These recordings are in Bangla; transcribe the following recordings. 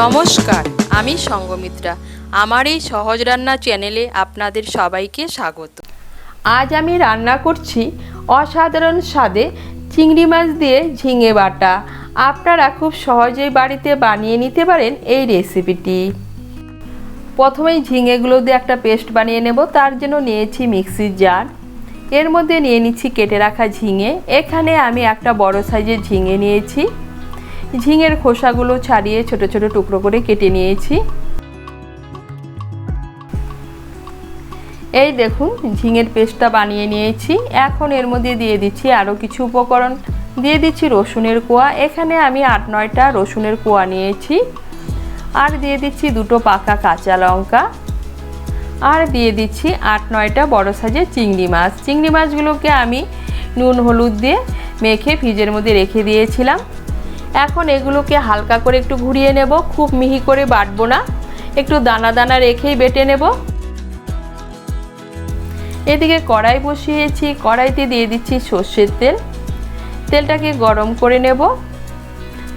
নমস্কার, আমি সঙ্গমিত্রা। আমার এই সহজ রান্না চ্যানেলে আপনাদের সবাইকে স্বাগত। আজ আমি রান্না করছি অসাধারণ স্বাদে চিংড়ি মাছ দিয়ে ঝিঙে বাটা। আপনারা খুব সহজেই বাড়িতে বানিয়ে নিতে পারেন এই রেসিপিটি। প্রথমেই ঝিঙেগুলো দিয়ে একটা পেস্ট বানিয়ে নেব, তার জন্য নিয়েছি মিক্সির জার। এর মধ্যে নিয়ে নিচ্ছি কেটে রাখা ঝিঙে। এখানে আমি একটা বড় সাইজের ঝিঙে নিয়েছি। ঝিঙের খোসাগুলো ছাড়িয়ে ছোট ছোট টুকরো করে কেটে নিয়েছি। এই দেখুন, ঝিঙের পেস্টটা বানিয়ে নিয়েছি। এখন এর মধ্যে দিয়ে দিচ্ছি আরও কিছু উপকরণ। দিয়ে দিচ্ছি রসুনের কোয়া। এখানে আমি আট নয়টা রসুনের কোয়া নিয়েছি। আর দিয়ে দিচ্ছি দুটো পাকা কাঁচা লঙ্কা। আর দিয়ে দিচ্ছি আট নয়টা বড় সাইজের চিংড়ি মাছ। চিংড়ি মাছগুলোকে আমি নুন হলুদ দিয়ে মেখে ফ্রিজের মধ্যে রেখে দিয়েছিলাম। এখন এগুলোকে হালকা করে একটু ঘুরিয়ে নেব, খুব মিহি করে বাটবো না। একটু দানা দানা রেখেই বেটে নেব। এদিকে কড়াই বসিয়েছি, কড়াইতে দিয়ে দিচ্ছি সর্ষের তেল। তেলটাকে গরম করে নেব।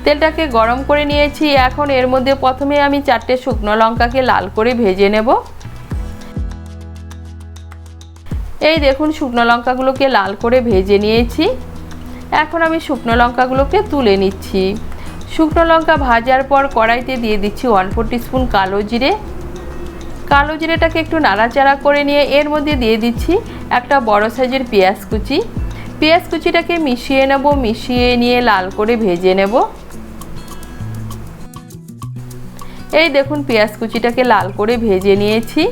তেলটাকে গরম করে নিয়েছি, এখন এর মধ্যে প্রথমে আমি চারটে শুকনো লঙ্কাকে লাল করে ভেজে নেব। এই দেখুন, শুকনো লঙ্কাগুলোকে লাল করে ভেজে নিয়েছি। এখন আমি শুকনো লঙ্কাগুলোকে তুলে নিচ্ছি। শুকনো লঙ্কা ভাজার পর কড়াইতে দিয়ে দিচ্ছি ওয়ান ফোর স্পুন কালো জিরে। কালো জিরেটাকে একটু নাড়াচাড়া করে নিয়ে এর মধ্যে দিয়ে দিচ্ছি একটা বড় সাইজের পেঁয়াজ কুচি। পেঁয়াজ কুচিটাকে মিশিয়ে নেব, মিশিয়ে নিয়ে লাল করে ভেজে নেব। এই দেখুন পেঁয়াজ কুচিটাকে লাল করে ভেজে নিয়েছি।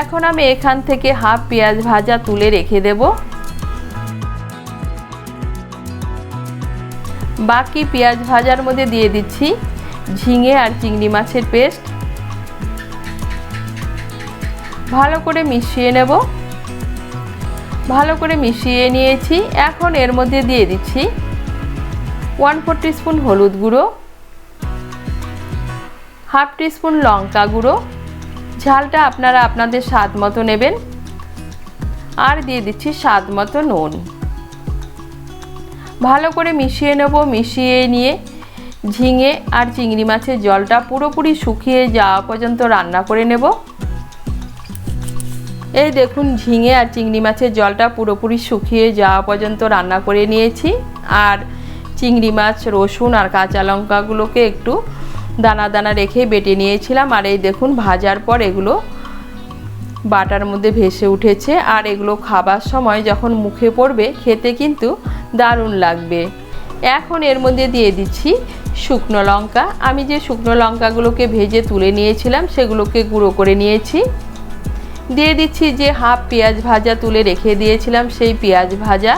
এখন আমি এখান থেকে হাফ পেঁয়াজ ভাজা তুলে রেখে দেব। বাকি পেঁয়াজ ভাজার মধ্যে দিয়ে দিচ্ছি ঝিঙে আর চিংড়ি মাছের পেস্ট। ভালো করে মিশিয়ে নেব। ভালো করে মিশিয়ে নিয়েছি। এখন এর মধ্যে দিয়ে দিচ্ছি ওয়ান ফোর স্পুন হলুদ গুঁড়ো, হাফ স্পুন লঙ্কা গুঁড়ো। ঝালটা আপনারা আপনাদের স্বাদ মতো নেবেন। আর দিয়ে দিচ্ছি স্বাদ মতো নুন। ভালো করে মিশিয়ে নেব, মিশিয়ে নিয়ে ঝিঙে আর চিংড়ি মাছের জলটা পুরোপুরি শুকিয়ে যাওয়া পর্যন্ত রান্না করে নেব। এই দেখুন, ঝিঙে আর চিংড়ি মাছের জলটা পুরোপুরি শুকিয়ে যাওয়া পর্যন্ত রান্না করে নিয়েছি। আর চিংড়ি মাছ, রসুন আর কাঁচা লঙ্কাগুলোকে একটু দানা দানা রেখে বেটে নিয়েছিলাম। আর এই দেখুন, ভাজার পর এগুলো বাটার মধ্যে ভেসে উঠেছে। আর এগুলো খাবার সময় যখন মুখে পড়বে, খেতে কিন্তু দারুণ লাগবে। এখন এর মধ্যে দিয়ে দিচ্ছি শুকনো লঙ্কা। আমি যে শুকনো লঙ্কাগুলোকে ভেজে তুলে নিয়েছিলাম, সেগুলোকে গুঁড়ো করে নিয়েছি। দিয়ে দিচ্ছি যে হাফ পেঁয়াজ ভাজা তুলে রেখে দিয়েছিলাম সেই পেঁয়াজ ভাজা।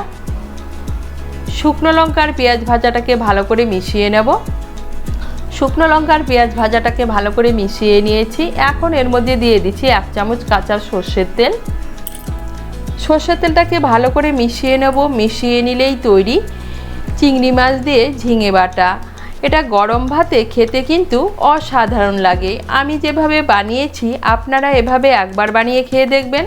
শুকনো লঙ্কার পেঁয়াজ ভাজাটাকে ভালো করে মিশিয়ে নেব। শুকনো লঙ্কার পেঁয়াজ ভাজাটাকে ভালো করে মিশিয়ে নিয়েছি। এখন এর মধ্যে দিয়ে দিচ্ছি এক চামচ কাঁচা সর্ষের তেল। সর্ষের তেলটাকে ভালো করে মিশিয়ে নেব। মিশিয়ে নিলেই তৈরি চিংড়ি মাছ দিয়ে ঝিঙে বাটা। এটা গরম ভাতে খেতে কিন্তু অসাধারণ লাগে। আমি যেভাবে বানিয়েছি, আপনারা এভাবে একবার বানিয়ে খেয়ে দেখবেন।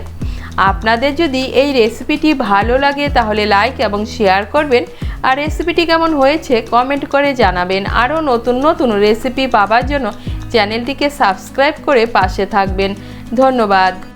আপনাদের যদি এই রেসিপিটি ভালো লাগে, তাহলে লাইক এবং শেয়ার করবেন। আর রেসিপিটি কেমন হয়েছে, কমেন্ট করে জানাবেন। আরও নতুন নতুন রেসিপি পাওয়ার জন্য চ্যানেলটিকে সাবস্ক্রাইব করে পাশে থাকবেন। ধন্যবাদ।